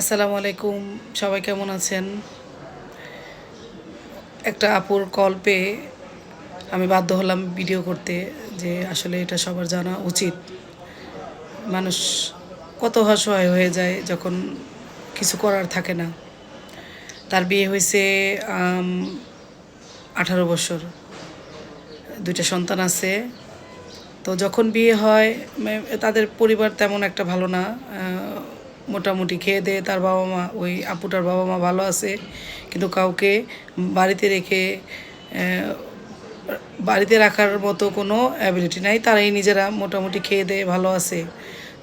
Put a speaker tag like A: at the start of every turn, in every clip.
A: আসসালামু আলাইকুম, সবাই কেমন আছেন? একটা আপুর কল পেয়ে আমি বাধ্য হলাম ভিডিও করতে যে আসলে এটা সবার জানা উচিত। মানুষ কত অসহায় হয়ে যায় যখন কিছু করার থাকে না। তার বিয়ে হয়েছে আঠারো বছর। দুইটা সন্তান আছে। তো যখন বিয়ে হয় তাদের পরিবার তেমন একটা ভালো না। মোটামুটি খেয়ে দেয়ে তার বাবা মা, ওই আপুটার বাবা মা ভালো আছে। কিন্তু কাউকে বাড়িতে রেখে বাড়িতে রাখার মতো কোনো অ্যাবিলিটি নাই। তারাই নিজেরা মোটামুটি খেয়ে দেয়ে ভালো আছে।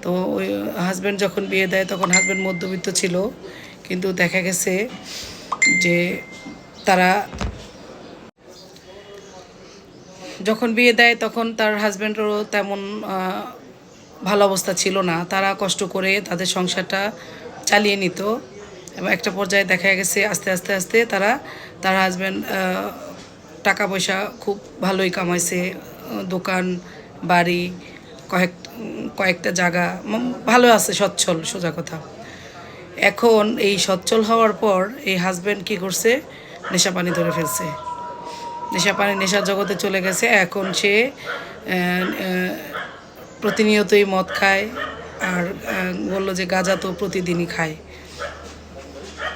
A: তো ওই হাজব্যান্ড যখন বিয়ে দেয়, তখন হাজব্যান্ড মধ্যবিত্ত ছিল। কিন্তু দেখা গেছে যে তারা যখন বিয়ে দেয়, তখন তার হাজব্যান্ডেরও তেমন ভালো অবস্থা ছিল না। তারা কষ্ট করে তাদের সংসারটা চালিয়ে নিত এবং একটা পর্যায়ে দেখা গেছে আস্তে আস্তে আস্তে তারা, তার হাজব্যান্ড টাকা পয়সা খুব ভালোই কামাইছে, দোকান, বাড়ি, কয়েক, কয়েকটা জায়গা ভালো আছে, সচ্ছল, সোজা কথা। এখন এই সচ্ছল হওয়ার পর এই হাজব্যান্ড কি করছে? নেশা পানি ধরে ফেলছে। নেশা পানি, নেশার জগতে চলে গেছে। এখন সে প্রতিনিয়তই মদ খায় আর বলল যে গাঁজা তো প্রতিদিনই খায়।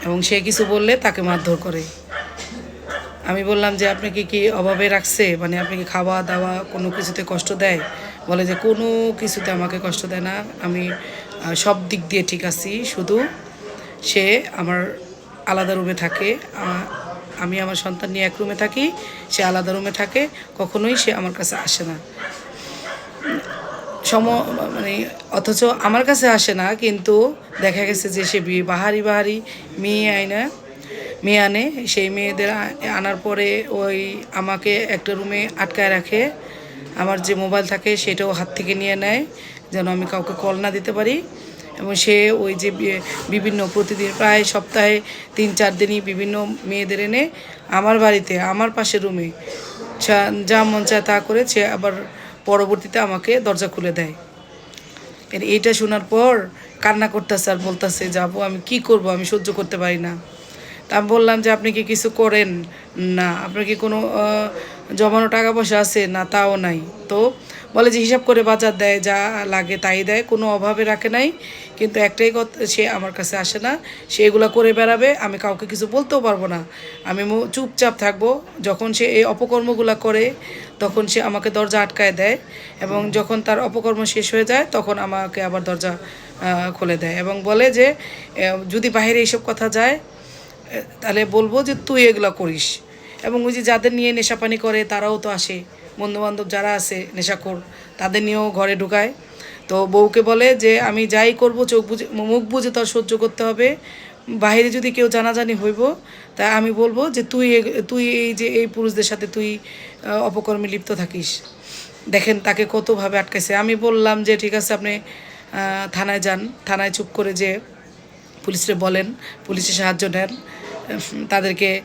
A: এবং সে কিছু বললে তাকে মারধর করে। আমি বললাম যে, আপনি কি কি অভাবে রাখছে? মানে আপনি কি খাওয়া দাওয়া কোনো কিছুতে কষ্ট দেয়? বলে যে, কোনো কিছুতে আমাকে কষ্ট দেয় না। আমি সব দিক দিয়ে ঠিক আছি। শুধু সে আমার আলাদা রুমে থাকে। আমি আমার সন্তান নিয়ে এক রুমে থাকি। সে আলাদা রুমে থাকে। কখনোই সে আমার কাছে আসে না। সম মানে অথচ আমার কাছে আসে না, কিন্তু দেখা গেছে যে সে বাহারি বাহারি মেয়ে আয়না মেয়ে আনে, সেই মেয়েদের আনার পরে ওই আমাকে একটা রুমে আটকায় রাখে, আমার যে মোবাইল থাকে সেটাও হাত থেকে নিয়ে নেয়, যেন আমি কাউকে কল না দিতে পারি, এবং সে ওই যে বিভিন্ন প্রতিদিন প্রায় সপ্তাহে তিন চার দিনই বিভিন্ন মেয়েদের এনে আমার বাড়িতে, আমার পাশের রুমে যা মন চায় তা করে সে আবার পরবর্তীতে আমাকে দরজা খুলে দেয়। এর এইটা শোনার পর কান্না করতেছে আর বলতেছে, যাব, আমি কি করব? আমি সহ্য করতে পারি না। তা বললাম যে আপনি কি কিছু করেন? না, আপনার কি কোনো জমানো টাকা পয়সা আছে? না, তাও নাই। তো বলে যে হিসাব করে বাজার দেয়, যা লাগে তাই দেয়, কোনো অভাবে রাখে নাই। কিন্তু একটাই কথা সে আমার কাছে আসে না, সে এগুলো করে বেড়াবে, আমি কাউকে কিছু বলতেও পারব না। আমি চুপচাপ থাকব, যখন সে এই অপকর্মগুলো করে, তখন সে আমাকে দরজা আটকায় দেয় এবং যখন তার অপকর্ম শেষ হয়ে যায়, তখন আমাকে আবার দরজা খুলে দেয় এবং বলে যে যদি বাইরে এইসব কথা যায় তাহলে বলব যে তুই এগুলো করিস। এবং ওই যে যাদের নিয়ে নেশাপানি করে, তারাও তো আসে। বন্ধুবান্ধব যারা আছে, নেশাখোর, তাদের নিয়েও ঘরে ঢুকায়। তো বউকে বলে যে, আমি যাই করব, চোখ বুঝে মুখ বুঝে তার সহ্য করতে হবে। বাইরে যদি কেউ জানাজানি হইব, তা আমি বলব যে তুই তুই এই যে, এই পুরুষদের সাথে তুই অপকর্মে লিপ্ত থাকিস। দেখেন তাকে কতভাবে আটকাইছে। আমি বললাম যে, ঠিক আছে, আপনি থানায় যান। থানায় চুপ করে যে পুলিশে বলেন পুলিশের সাহায্য নেন, তাদেরকে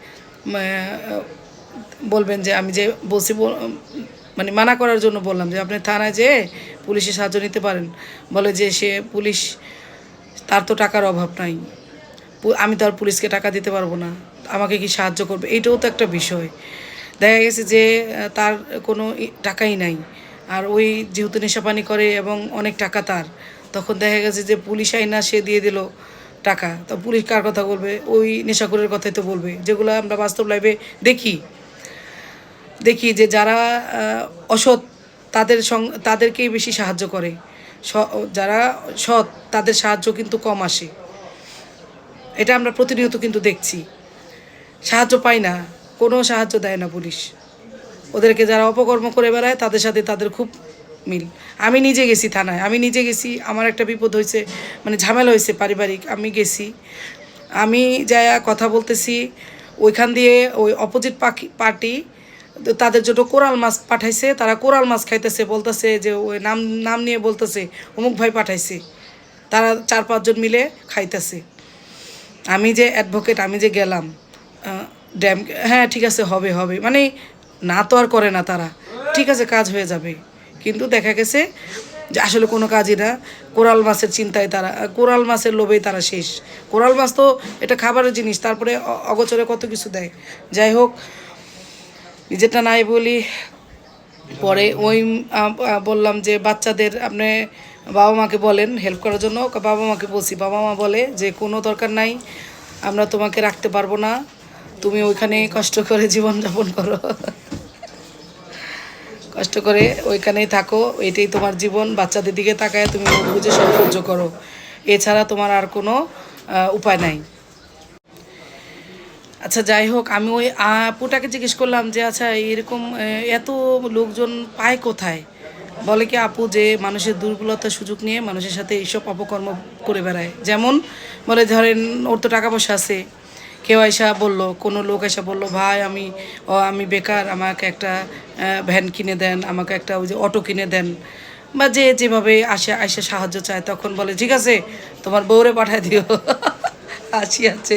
A: বলবেন যে আমি যে বলছি বল- মানে মানা করার জন্য বললাম যে আপনি থানায় যেয়ে পুলিশের সাহায্য নিতে পারেন। বলে যে সে পুলিশ, তার তো টাকার অভাব নাই। আমি তো আর পুলিশকে টাকা দিতে পারব না। আমাকে কি সাহায্য করবে? এইটাও তো একটা বিষয়। দেখা গেছে যে তার কোনো টাকাই নাই। আর ওই যেহেতু নেশাপানি করে এবং অনেক টাকা তার, তখন দেখা গেছে যে পুলিশ আইনা সে দিয়ে দিল। টাকা। তো পুলিশ কার কথা বলবে? ওই নেশাখোরের কথাই তো বলবে। যেগুলো আমরা বাস্তব লাইফে দেখি। দেখি যে যারা অসৎ, তাদের সং, তাদেরকেই বেশি সাহায্য করে। যারা সৎ, তাদের সাহায্য কিন্তু কম আসে। এটা আমরা প্রতিনিয়ত কিন্তু দেখছি। সাহায্য পাই না। কোনো সাহায্য দেয় না পুলিশ। ওদেরকে যারা অপকর্ম করে বেড়ায়, তাদের সাথে তাদের খুব মিল। আমি নিজে গেছি থানায়। আমি নিজে গেছি, আমার একটা বিপদ হয়েছে মানে ঝামেলা হয়েছে পারিবারিক, আমি গেছি। আমি যা কথা বলতেছি, ওইখান দিয়ে ওই অপোজিট পাখি পার্টি তাদের জন্য কোরাল মাছ পাঠাইছে, তারা কোরাল মাছ খাইতেছে, বলতেছে যে ওই নাম নাম নিয়ে বলতেছে, অমুক ভাই পাঠাইছে। তারা চার পাঁচজন মিলে খাইতেছে। আমি যে অ্যাডভোকেট আমি যে গেলাম ড্যাম হ্যাঁ ঠিক আছে, হবে হবে। মানে না তো আর করে না তারা। ঠিক আছে, কাজ হয়ে যাবে। কিন্তু দেখা গেছে যে আসলে কোনো কাজই না। কোরাল মাছের চিন্তায় তারা, কোরাল মাছের লোভেই তারা শেষ। কোরাল মাছ তো এটা খাবারের জিনিস, তারপরে অগোচরে কত কিছু দেয়। যাই হোক, নিজেরটা নাই বলি। পরে ওই বললাম যে বাচ্চাদের আপনি বাবা মাকে বলেন হেল্প করার জন্য। বাবা মাকে বলছি, বাবা মা বলে যে কোনো দরকার নাই, আমরা তোমাকে রাখতে পারব না। তুমি ওইখানে কষ্ট করে জীবনযাপন করো। কষ্ট করে ওইখানেই থাকো, এটাই তোমার জীবন, বাচ্চাদের দিকে তাকায় তুমি বুঝে সব সহ্য করো। এছাড়া তোমার আর কোনো উপায় নাই। আচ্ছা যাই হোক, আমি ওই আপুটাকে জিজ্ঞেস করলাম যে আচ্ছা এরকম এত লোকজন পায় কোথায়? বলে কি, আপু, যে মানুষের দুর্বলতার সুযোগ নিয়ে মানুষের সাথে এইসব অপকর্ম করে বেড়ায়। যেমন, বলে, ধরেন, ওর তো টাকা পয়সা আছে। কেউ এসা বলল, কোনো লোক এসে বলল, ভাই, আমি, ও, আমি বেকার, আমাকে একটা ভ্যান কিনে দেন, আমাকে একটা ওই যে অটো কিনে দেন। বা যে যেভাবে আসে আসে সাহায্য চায়, তখন বলে, ঠিক আছে, তোমার বউরে পাঠায় দিও। হাসি আছে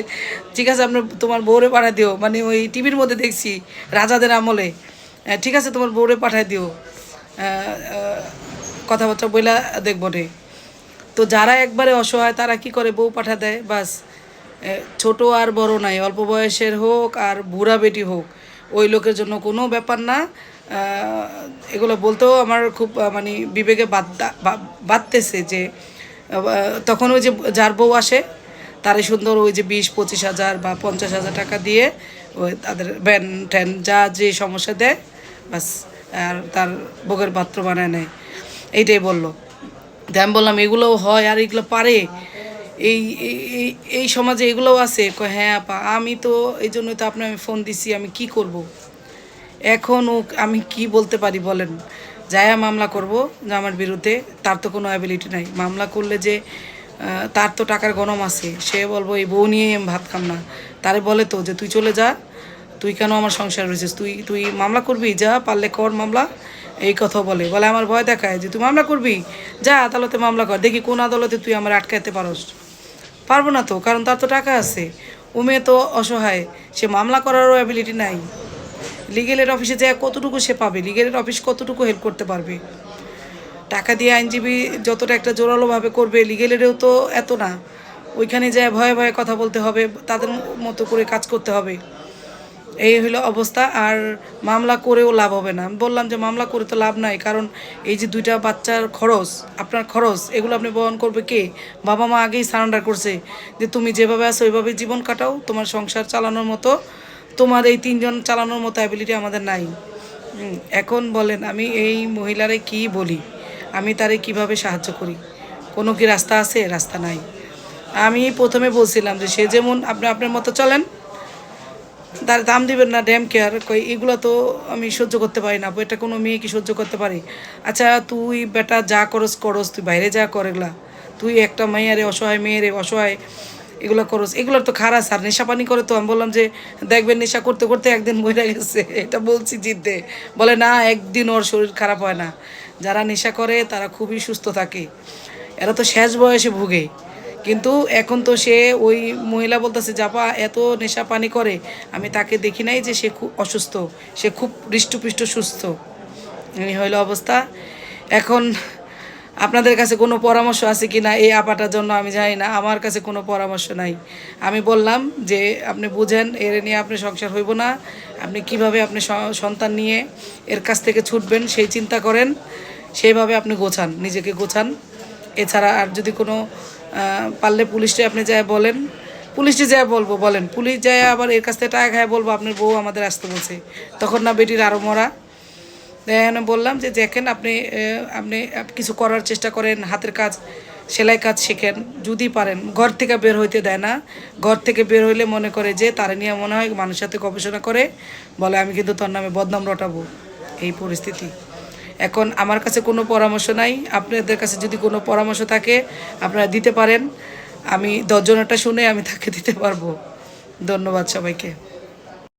A: ঠিক আছে আপনার তোমার বউরে পাঠায় দিও। মানে ওই টিভির মধ্যে দেখছি, রাজাদের আমলে ঠিক আছে, তোমার বউরে পাঠায় দিও। কথাবার্তা বইলা দেখব রে তো যারা একবারে অসহায়, তারা কি করে বউ পাঠা দেয়? বাস ছোট আর বড় নাই, অল্প বয়সের হোক আর বুড়া বেটি হোক, ওই লোকের জন্য কোনো ব্যাপার না। এগুলো বলতেও আমার খুব মানে বিবেকে বাদ বাদতেছে যে তখন ওই যে যার বউ আসে, তারই সুন্দর ওই যে বিশ, পঁচিশ হাজার বা পঞ্চাশ হাজার টাকা দিয়ে ওই তাদের ব্যান ট্যান যা যে সমস্যা দেয় বাস আর তার বউয়ের পাত্র বানায় নেয়। এইটাই বলল। আমি বললাম এগুলোও হয় আর এগুলো পারে এই, এই- সমাজে এগুলোও আছে। হ্যাঁ আপা, আমি তো এই জন্যই তো আপনার আমি ফোন দিছি, আমি কি করব। এখন ও, আমি কি বলতে পারি বলেন? যায়া মামলা করব যে আমার বিরুদ্ধে, তার তো কোনো অ্যাবিলিটি নাই। মামলা করলে যে তার তো টাকার গরম আছে। সে বলব, এই বউ নিয়ে আমি ভাত খাম না। তারে বলে তো যে, তুই চলে যা, তুই কেন আমার সংসার রয়েছিস? তুই তুই মামলা করবি? যা পারলে কর মামলা। এই কথা বলে। বলে, আমার ভয় দেখায় যে, তুই মামলা করবি? যা, আদালতে মামলা কর। দেখি কোন আদালতে তুই আমার আটকাইতে পারস। পারব না তো, কারণ তার তো টাকা আছে। উমে তো অসহায়, সে মামলা করারও অ্যাবিলিটি নাই। লিগেলের অফিসে যায় কতটুকু সে পাবে লিগেলের অফিস কতটুকু হেল্প করতে পারবে? টাকা দিয়ে আইনজীবী যতটা একটা জোরালোভাবে করবে লিগেলেরও তো এত না। ওইখানে যায় ভয়ে ভয়ে কথা বলতে হবে, তাদের মতো করে কাজ করতে হবে। এই হলো অবস্থা, আর মামলা করেও লাভ হবে না। বললাম যে মামলা করে তো লাভ নাই, কারণ এই যে দুইটা বাচ্চার খরচ, আপনার খরচ, এগুলো আপনি বহন করবে কে? বাবা মা আগেই সারেন্ডার করছে যে তুমি যেভাবে আছো ওইভাবে জীবন কাটাও, তোমার সংসার চালানোর মতো, তোমার এই তিনজন চালানোর মতো অ্যাবিলিটি আমাদের নাই। এখন বলেন, আমি এই মহিলারে কি বলি? আমি তারে কীভাবে সাহায্য করি? কোনো কি রাস্তা আছে? রাস্তা নাই। আমি প্রথমে বলছিলাম যে সে যেমন আপনি, আপনার মতো চলেন তার দাম দিবেন না ড্যাম কেয়ার কই এগুলো তো আমি সহ্য করতে পারি না, এটা কোনো মেয়ে কি সহ্য করতে পারি? আচ্ছা তুই বেটা যা করস করস, তুই বাইরে যা কর এগুলা। তুই একটা মেয়েরে, অসহায় মেয়েরে, অসহায় এগুলো করস। এগুলোর তো খারাপ আর নেশা পানি করে তো আমি বললাম যে, দেখবেন নেশা করতে করতে একদিন মরে গেছে। এটা বলছি জিততে বলে, না, একদিন ওর শরীর খারাপ হয় না। যারা নেশা করে, তারা খুবই সুস্থ থাকে। এরা তো শেষ বয়সে ভুগে। কিন্তু এখন তো সে ওই মহিলা বলতেছে, জাপা, এত নেশা পানি করে, আমি তাকে দেখি নাই যে সে খুব অসুস্থ, সে খুব হৃষ্টপুষ্ট, সুস্থ। এই হইল অবস্থা। এখন আপনাদের কাছে কোনো পরামর্শ আছে কি না এই আপাটার জন্য আমি জানি না, আমার কাছে কোনো পরামর্শ নাই। আমি বললাম যে, আপনি বুঝেন, এর নিয়ে আপনি সংসার হইব না, আপনি কীভাবে আপনি সন্তান নিয়ে এর কাছ থেকে ছুটবেন, সেই চিন্তা করেন, সেইভাবে আপনি গোছান, নিজেকে গোছান। এছাড়া আর যদি কোনো পারলে পুলিশে আপনি যায় বলেন। পুলিশে যায় বলব, বলেন। পুলিশ যায় আবার এর কাছ থেকে টাকা খায় বলব, আপনার বউ আমাদের আসতে বলছে। তখন না বেটির আরও মরা। দেখেন বললাম যে, দেখেন আপনি আপনি কিছু করার চেষ্টা করেন, হাতের কাজ, সেলাই কাজ শেখেন। যদি পারেন, ঘর থেকে বের হইতে দেয় না। ঘর থেকে বের হইলে মনে করে যে, তারা নিয়ে মনে হয় মানুষের সাথে গবেষণা করে। বলে, আমি কিন্তু তোর নামে বদনাম রটাবো। এই পরিস্থিতি। এখন আমার কাছে কোনো পরামর্শ নাই। আপনাদের কাছে যদি কোনো পরামর্শ থাকে, আপনারা দিতে পারেন। আমি দশজনটা শুনে আমি তাকে দিতে পারব। ধন্যবাদ সবাইকে।